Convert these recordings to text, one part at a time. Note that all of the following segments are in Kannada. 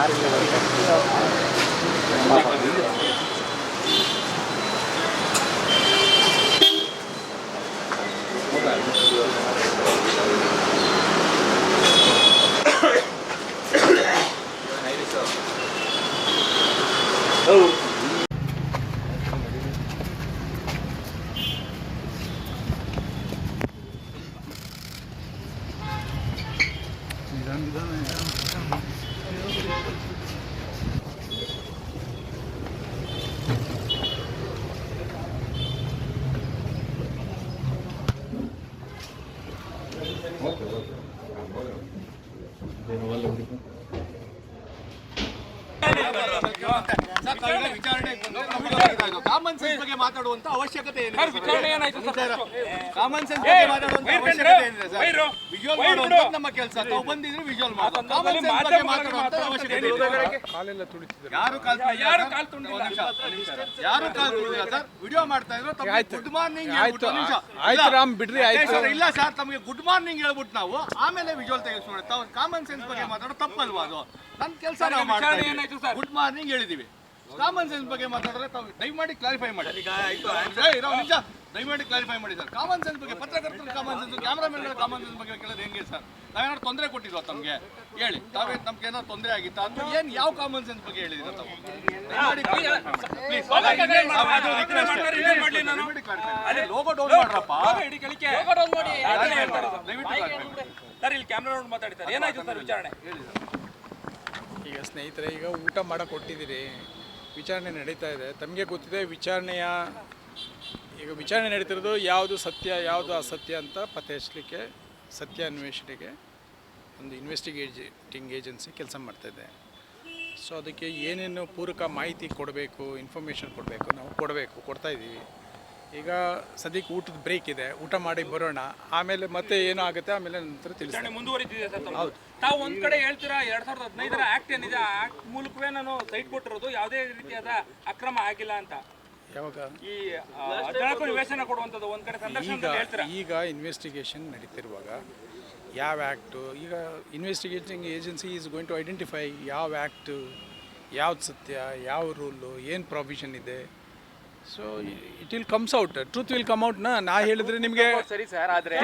ஆறு विचारणे ಕಾಮನ್ ಸೆನ್ಸ್ ಬಗ್ಗೆ ಮಾತಾಡುವಂತ ಅವಶ್ಯಕತೆ ಏನಿದೆ ಸರ್, ವಿಚಾರಣೆ ಏನಾಯ್ತು ಸರ್? ಕಾಮನ್ ಸೆನ್ಸ್ ಬಗ್ಗೆ ಮಾತಾಡುವಂತ ಅವಶ್ಯಕತೆ ಏನಿದೆ ಸರ್? ವಿಜುವಲ್ ವೈರ್ ನಮ್ಮ ಕೆಲಸ. ತಾವು ಬಂದಿದ್ರೆ ವಿಜುವಲ್ ಮಾಡೋದು. ಕಾಮನ್ ಸೆನ್ಸ್ ಬಗ್ಗೆ ಮಾತಾಡುವಂತ ಅವಶ್ಯಕತೆ ಏನಿದೆ? ಯಾರು ಕಾಲ್ ತುಳಿದಿಲ್ಲ ಯಾರು ಸರ್? ಕಾಲ್ ತುಳಿದಿಲ್ಲ? ಒಂದ್ ನಿಮಿಷ, ಒಂದ್ ನಿಮಿಷ. ಯಾರು ಕಾಲ್ ತುಳಿದಿಲ್ಲ ಸರ್? ವಿಡಿಯೋ ಮಾಡ್ತಾ ಇದ್ರು ತಮಗೆ. ಗುಡ್ ಮಾರ್ನಿಂಗ್ ಆಯ್ತು, ಆಯ್ತು ರಾಮ್, ಬಿಡ್ರಿ, ಆಯ್ತು. ಇಲ್ಲ ಸರ್ ತಮಗೆ ಗುಡ್ ಮಾರ್ನಿಂಗ್ ಹೇಳ್ಬಿಟ್ಟು ನಾವು ಆಮೇಲೆ ವಿಜುವಲ್ ತೆಗೆಸ್ಕೊಂಡು ತಾವು ಕಾಮನ್ ಸೆನ್ಸ್ ಬಗ್ಗೆ ಮಾತಾಡೋ ತಪ್ಪಲ್ವಾ ಅದು? ನನ್ನ ಕೆಲಸ ಸರ್, ನಾವು ಮಾಡ್ತಾ ಏನಾಯ್ತು ಸರ್? ಗುಡ್ ಮಾರ್ನಿಂಗ್ ಹೇಳಿದೀವಿ. ಕಾಮನ್ ಸೆನ್ಸ್ ಬಗ್ಗೆ ಮಾತಾಡಿದ್ರೆ ತಾವು ದಯಮಾಡಿ ಕ್ಲಾರಿಫೈ ಮಾಡಿ. ನಿಜ. ದಯಮಾಡಿ ಕ್ಲಾರಿಫೈ ಮಾಡಿ ಸರ್. ಕಾಮನ್ ಸೆನ್ಸ್ ಬಗ್ಗೆ ಪತ್ರಕರ್ತರ ಕಾಮನ್ ಸೆನ್ಸ್ ಕ್ಯಾಮ್ರಾಮನ್ಗಳ ಕಾಮನ್ ಸೆನ್ಸ್ ಬಗ್ಗೆ ಕೇಳೋದು ಹೆಂಗೆ ಸರ್? ನಾವೇನಾದ್ರು ತೊಂದರೆ ಕೊಟ್ಟಿದ್ವಾ ತಮಗೆ? ಹೇಳಿ. ತಾವೇ ನಮ್ಗೆ ಏನಾದ್ರು ತೊಂದರೆ ಆಗಿತ್ತಾ? ಅಂತ ಏನ್ ಯಾವ ಕಾಮನ್ ಸೆನ್ಸ್ ಬಗ್ಗೆ ಹೇಳಿದಿರ ತಾವು? ಮಾಡಿ. ಲೋಗೋ ಡೌನ್ ಮಾಡ್ರಪ್ಪ. ಮಾಡಿ. ಸರ್ ಇಲ್ಲಿ ಕ್ಯಾಮ್ರಾ ನೋಡಿ ಮಾತಾಡ್ತಾರೆ ಏನಾಯ್ತು ಸರ್ ವಿಚಾರಣೆ? ಈಗ ಸ್ನೇಹಿತರೆ ಈಗ ಊಟ ಮಾಡಕ್ಕೆ ಕೊಟ್ಟಿದ್ದೀರಿ. ವಿಚಾರಣೆ ನಡೀತಾ ಇದೆ. ತಮಗೆ ಗೊತ್ತಿದೆ ವಿಚಾರಣೆಯ, ಈಗ ವಿಚಾರಣೆ ನಡೀತಿರೋದು ಯಾವುದು ಸತ್ಯ, ಯಾವುದು ಅಸತ್ಯ ಅಂತ ಪತ್ತೆ ಹಚ್ಚಲಿಕ್ಕೆ ಸತ್ಯ ಅನ್ವೇಷಣೆಗೆ ಒಂದು ಇನ್ವೆಸ್ಟಿಗೇಟಿಂಗ್ ಏಜೆನ್ಸಿ ಕೆಲಸ ಮಾಡ್ತಾಯಿದೆ ಸೊ ಅದಕ್ಕೆ ಏನೇನು ಪೂರಕ ಮಾಹಿತಿ ಕೊಡಬೇಕು ಇನ್ಫಾರ್ಮೇಷನ್ ಕೊಡಬೇಕು, ನಾವು ಕೊಡಬೇಕು, ಕೊಡ್ತಾ ಇದ್ದೀವಿ. ಈಗ ಸದ್ಯಕ್ಕೆ ಊಟದ ಬ್ರೇಕ್ ಇದೆ. ಊಟ ಮಾಡಿ ಬರೋಣ. ಆಮೇಲೆ ಮತ್ತೆ ಏನು ಆಗುತ್ತೆ ಆಮೇಲೆ ನಂತರ ತಿಳಿಸ್ತೇನೆ. ಮುಂದುವರಿದಿದೆ ಮುಂದುವರಿತಿದೆ ಸರ್. ತಾವು ಒಂದ್ ಕಡೆ ಹೇಳ್ತೀರಾ ಎರಡ್ ಸಾವಿರದ ಹದಿನೈದರ ಆಕ್ಟ್ ಏನಿದೆ? ಆ ಆಕ್ಟ್ ಮೂಲಕವೇ ನಾನು ಸೈಟ್ ಕೊಟ್ಟಿರೋದು ಯಾವುದೇ ರೀತಿಯಾದ ಅಕ್ರಮ ಆಗಿಲ್ಲ ಅಂತ. ಯಾವಾಗ? ಈ ಆ, ಹದಿನಾಲ್ಕು ನಿವೇಶನ ಕೊಡುವಂತದ್ದು ಒಂದ್ ಕಡೆ ಈಗ ಅಂತ ಹೇಳ್ತೀರಾ? ಈಗ ಇನ್ವೆಸ್ಟಿಗೇಷನ್ ನಡೀತಿರುವಾಗ ಯಾವ ಆ್ಯಕ್ಟು ಈಗ investigating agency is going to identify ಯಾವ ಆ್ಯಕ್ಟು ಯಾವ್ದು ಸತ್ಯ ಯಾವ ರೂಲು ಏನು ಪ್ರಾವಿಷನ್ ಇದೆ? So it will comes out truth will come out ನಾ ಹೇಳಿದ್ರೆ ನಿಮಗೆ ಸರಿ ಸರ್ ಆದ್ರೆ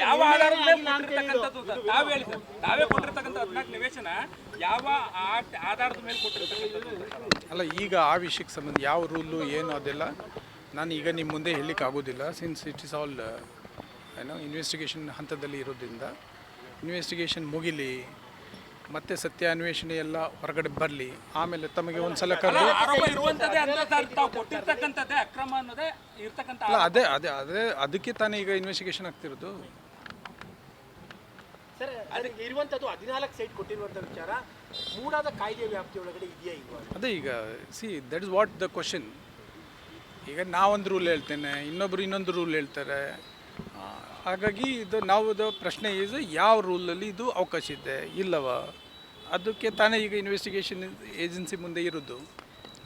ಯಾವ ಆಧಾರದ ಮೇಲೆ ಕೊಟ್ಟಿರ್ತಕ್ಕಂಥದ್ದು ಸರ್ ತಾವೇ ಹೇಳಿ ಸರ್ ತಾವೇ ಕೊಟ್ಟಿರ್ತಕ್ಕಂಥ ಹದಿನಾಲ್ಕು ನಿವೇಶನ ಯಾವ ಆಕ್ಟ್ ಆಧಾರದ ಮೇಲೆ ಕೊಟ್ಟಿರ್ತಕ್ಕಂಥದ್ದು ಅಲ್ಲ ಈಗ ಆ ವಿಷಯಕ್ಕೆ ಸಂಬಂಧ ಯಾವ ರೂಲು ಏನು ಅದೆಲ್ಲ ನಾನು ಈಗ ನಿಮ್ಮ ಮುಂದೆ ಹೇಳಲಿಕ್ಕೆ ಆಗೋದಿಲ್ಲ. ಸಿನ್ಸ್ ಇಟ್ ಇಸ್ ಆಲ್ ಏನೋ ಇನ್ವೆಸ್ಟಿಗೇಷನ್ ಹಂತದಲ್ಲಿ ಇರೋದ್ರಿಂದ ಇನ್ವೆಸ್ಟಿಗೇಷನ್ ಮುಗಿಲಿ ಮತ್ತೆ ಸತ್ಯ ಅನ್ವೇಷಣೆ ಎಲ್ಲ ಹೊರಗಡೆ ಬರಲಿ ಆಮೇಲೆ ತಮಗೆ ಒಂದು ಸಲ ಕರೆದು ಅಲ್ಲ ಅದೇ ಅದೇ ಅದೇ ಅದಕ್ಕೆ ತಾನೇ ಈಗ ಇನ್ವೆಸ್ಟಿಗೇಷನ್ ಆಗ್ತಿರೋದು. ಸರ್ ಅದಕ್ಕೆ ಇರುವಂಥದ್ದು ಹದಿನಾಲ್ಕು ಸೈಟ್ ಕೊಟ್ಟಿರುವಂಥ ವಿಚಾರ ಮೂಡಾದ ಕಾಯ್ದೆ ವ್ಯಾಪ್ತಿಯೊಳಗಡೆ ಇದೆಯಾ ಈಗ? ಅದೇ ಈಗ see that is what the question ಈಗ ನಾವೊಂದು ರೂಲ್ ಹೇಳ್ತೇನೆ ಇನ್ನೊಬ್ರು ಇನ್ನೊಂದು ರೂಲ್ ಹೇಳ್ತಾರೆ. ಹಾಗಾಗಿ ಇದು ನಾವು ಇದು ಪ್ರಶ್ನೆ ಇಸ್ ಯಾವ ರೂಲಲ್ಲಿ ಇದು ಅವಕಾಶ ಇದೆ? ಇಲ್ಲವ? ಅದಕ್ಕೆ ತಾನೇ ಈಗ ಇನ್ವೆಸ್ಟಿಗೇಷನ್ ಏಜೆನ್ಸಿ ಮುಂದೆ ಇರೋದು.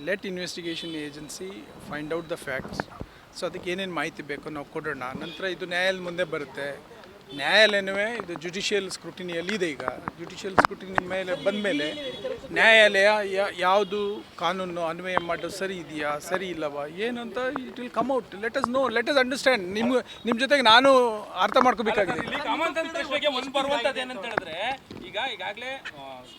Let investigation agency find out the facts so ಅದಕ್ಕೆ ಏನೇನು ಮಾಹಿತಿ ಬೇಕೋ ನಾವು ಕೊಡೋಣ. ನಂತರ ಇದು ನ್ಯಾಯಾಲಯ ಮುಂದೆ ಬರುತ್ತೆ. ನ್ಯಾಯಾಲಯನವೇ ಇದು ಜುಡಿಷಿಯಲ್ ಸ್ಕ್ರೂಟಿನಿಯಲ್ಲಿ ಇದೆ ಈಗ. ಜುಡಿಷಿಯಲ್ ಸ್ಕ್ರೂಟಿನಿ ಮೇಲೆ ಬಂದ ಮೇಲೆ ನ್ಯಾಯಾಲಯ ಯಾವುದು ಕಾನೂನು ಅನ್ವಯ ಮಾಡೋದು ಸರಿ ಇದೆಯಾ, ಸರಿ ಇಲ್ಲವಾ, ಏನು ಅಂತ it will come out let us know let us understand ನಿಮ್ಮ ನಿಮ್ಮ ಜೊತೆಗೆ ನಾನು ಅರ್ಥ ಮಾಡ್ಕೋಬೇಕಾಗಿದೆ. ಈಗ ಈಗಾಗಲೇ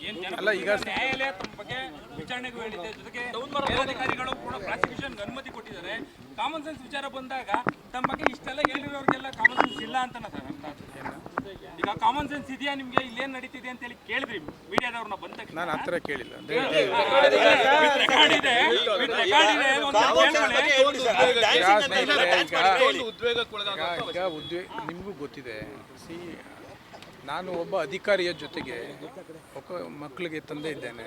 ಏನ್ ಜನ ಅಲ್ಲ, ಈಗ- ನ್ಯಾಯಾಲಯ ತಮ್ಮ ಬಗ್ಗೆ ವಿಚಾರಣೆಗೂ ಹೇಳಿದೆ ಜೊತೆಗೆ ಮೇಲಧಿಕಾರಿಗಳು ಕೂಡ ಪ್ರಾಸಿಕ್ಯೂಷನ್ ಅನುಮತಿ ಕೊಟ್ಟಿದ್ದಾರೆ. ಕಾಮನ್ ಸೆನ್ಸ್ ವಿಚಾರ ಬಂದಾಗ ತಮ್ಮ ಬಗ್ಗೆ ಇಷ್ಟೆಲ್ಲ ಹೇಳಿರೋರಿಗೆಲ್ಲ ಕಾಮನ್ ಸೆನ್ಸ್ ಇಲ್ಲ ಅಂತ ಸರ್ ಈಗ ಕಾಮನ್ ಸೆನ್ಸ್ ಇದೆಯಾ ನಿಮ್ಗೆ? ಇಲ್ಲೇನ್ ನಡೀತಿದೆ ಅಂತ ಹೇಳಿ ಕೇಳಿದ್ರಿ ಮೀಡಿಯಾದವ್ರನ್ನ ಬಂದ ತಕ್ಷಣ? ನಾನು ಆ ಥರ ಕೇಳಿಲ್ಲ. ಅಂದರೆ With record ಇದೆ, with record ಇದೆ, ಒಂದ್ಸಲ ಕೇಳ್ಕೊಳ್ಳಿ. ಒಂದು ಉದ್ವೇಗಕ್ಕೊಳಗಾಗುವಂತ ಈಗ ಈಗ ಉದ್ವೇ ನಿಮಗೂ ಗೊತ್ತಿದೆ. ಸಿ ನಾನು ಒಬ್ಬ ಅಧಿಕಾರಿಯ ಜೊತೆಗೆ ಒಬ್ಬ ಮಕ್ಕಳಿಗೆ ತಂದೆ ಇದ್ದೇನೆ.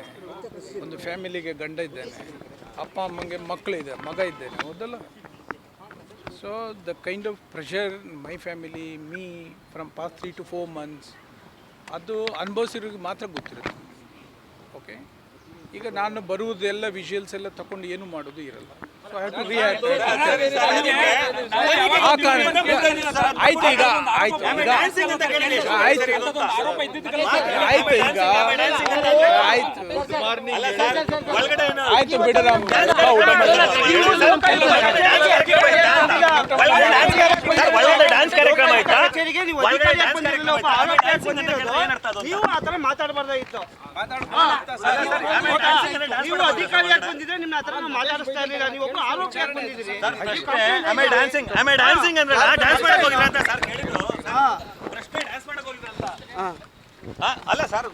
ಒಂದು ಫ್ಯಾಮಿಲಿಗೆ ಗಂಡ ಇದ್ದೇನೆ. ಅಪ್ಪ, ಅಮ್ಮಂಗೆ ಮಕ್ಕಳಿದೆ ಮಗ ಇದ್ದೇನೆ, ಹೌದಲ್ಲ? So the kind of pressure my family me from past three to four months ಅದು ಅನುಭವಿಸಿರೋರಿಗೆ ಮಾತ್ರ ಗೊತ್ತಿರುತ್ತೆ. ಓಕೆ ಈಗ ನಾನು ಬರುವುದೆಲ್ಲ ವಿಷುಯಲ್ಸ್ ಎಲ್ಲ ತಗೊಂಡು ಏನು ಮಾಡೋದು ಇರಲ್ಲ. ಆಯ್ತು ಈಗ ಆಯ್ತು ಈಗ ಆಯ್ತು ಆಯ್ತು ಈಗ ಆಯ್ತು ಆಯ್ತು ಬಿಡರಾಮ್ ಊಟ ಆಯ್ತಾ ಕಚೇರಿಗೆ ನೀವು ಅಧಿಕಾರಿ ಯಾಕೆ ಬಂದಿರಲಿಲ್ಲ ಒಬ್ಬ ಆರೋಪಿ ಯಾಕೆ ಬಂದಿರೋದು ನೀವು ಆ ಥರ ಮಾತಾಡಬಾರ್ದಾಗಿತ್ತು. ನೀವು ಅಧಿಕಾರಿ ಯಾಕೆ ಬಂದಿದ್ರೆ ನಿಮ್ನ ಆ ಥರ ನಾವು ಮಾತಾಡಿಸ್ತಾ ಇರಲಿಲ್ಲ. ನೀವು ಒಬ್ಬ ಆರೋಪಿ ಯಾಕೆ ಬಂದಿದ್ದೀರಿ ಆಮೇಲೆ ಡ್ಯಾನ್ಸಿಂಗ್ ಆಮೇಲೆ ಡ್ಯಾನ್ಸಿಂಗ್ ಅಂದ್ರೆ ಡ್ಯಾನ್ಸ್ ಮಾಡಕ್ ಹೋಗಿಲ್ಲ ಅಂತ ಸರ್ ಕೇಳಿದ್ರು. ಪ್ರಶ್ನೆ ಡ್ಯಾನ್ಸ್ ಮಾಡಕ್ ಹೋಗಿಲ್ಲ ಅಂತ ಆ, ಅಲ್ಲ ಸರ್